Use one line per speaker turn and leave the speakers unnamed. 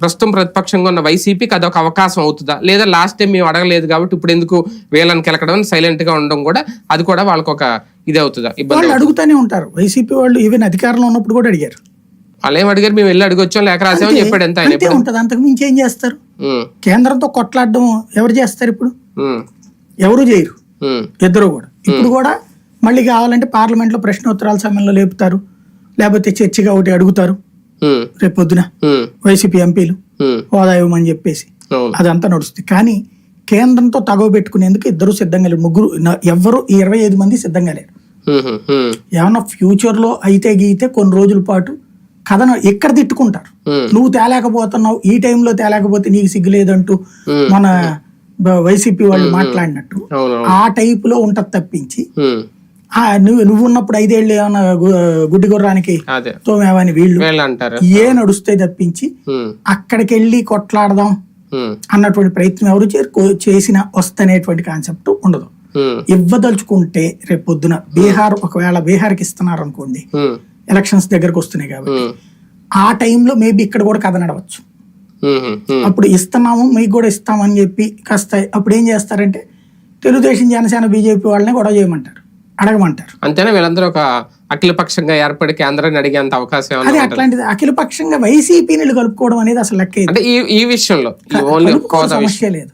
ప్రస్తుతం ప్రతిపక్షంగా ఉన్న వైసీపీకి అదొక అవకాశం అవుతుందా? లేదా లాస్ట్ టైం మేము అడగలేదు కాబట్టి ఇప్పుడు ఎందుకు వీళ్ళని కెలకడం సైలెంట్గా ఉండడం కూడా అది కూడా వాళ్ళకి ఒక ఇది అవుతుందా? ఇబ్బంది
అడుగుతానే ఉంటారు. వైసీపీ వాళ్ళు ఈవెన్ అధికారంలో ఉన్నప్పుడు కూడా అడిగారు.
వాళ్ళు అడిగారు? మేము వెళ్ళి అడిగొచ్చాం లేక రాసామని చెప్పాడు ఎంత ఆయన
ఉంటది. అంతకు మించి ఏం చేస్తారు? కేంద్రంతో కొట్లాడడం ఎవరు చేస్తారు ఇప్పుడు? ఎవరు చేయరు. ఇద్దరు కూడా. ఇప్పుడు కూడా మళ్ళీ కావాలంటే పార్లమెంట్లో ప్రశ్నోత్తరాల సమయంలో లేపుతారు. లేకపోతే చర్చిగా ఒకటి అడుగుతారు. రేపు పొద్దున వైసీపీ ఎంపీలు హోదా ఇవ్వమని చెప్పేసి అదంతా నడుస్తుంది. కానీ కేంద్రంతో తగవ పెట్టుకునేందుకు ఇద్దరు సిద్ధంగా లేరు. ముగ్గురు ఈ ఇరవై ఐదు మంది సిద్ధంగా లేరు. ఏమన్నా ఫ్యూచర్లో అయితే గీతే కొన్ని రోజుల పాటు కథను ఎక్కడ తిట్టుకుంటారు? నువ్వు తేలేకపోతున్నావు ఈ టైంలో తేలేకపోతే నీకు సిగ్గు లేదంటూ మన వైసీపీ వాళ్ళు మాట్లాడినట్టు. ఆ టైప్లో ఉంటది తప్పించి నువ్వు నువ్వు ఉన్నప్పుడు ఐదేళ్ళు ఏమన్నా గుడ్డి గుర్రానికి తోమేవని వీళ్ళు? ఏ నడుస్తాయి తప్పించి అక్కడికి వెళ్ళి కొట్లాడదాం అన్నటువంటి ప్రయత్నం ఎవరు చేసినా వస్తనేటువంటి కాన్సెప్ట్ ఉండదు. ఇవ్వదలుచుకుంటే రేపు పొద్దున బీహార్ ఒకవేళ బీహార్కి ఇస్తున్నారు అనుకోండి ఎలక్షన్స్ దగ్గరకు వస్తున్నాయి కాబట్టి ఆ టైంలో మేబీ ఇక్కడ కూడా కథ నడవచ్చు. అప్పుడు ఇస్తున్నాము మీకు కూడా ఇస్తామని చెప్పి కాస్త అప్పుడు ఏం చేస్తారంటే తెలుగుదేశం జనసేన బీజేపీ వాళ్ళని గొడవ చేయమంటారు. అడగమంటారు.
అంతేనా? వీళ్ళందరూ ఒక అఖిలపక్షంగా ఏర్పడి కేంద్రాన్ని అడిగేంత అవకాశం
అది? అట్లాంటిది. అఖిల పక్షంగా వైసీపీని కలుపుకోవడం అనేది అసలు లెక్క.
అంటే ఈ ఈ విషయంలో
సమస్య లేదు.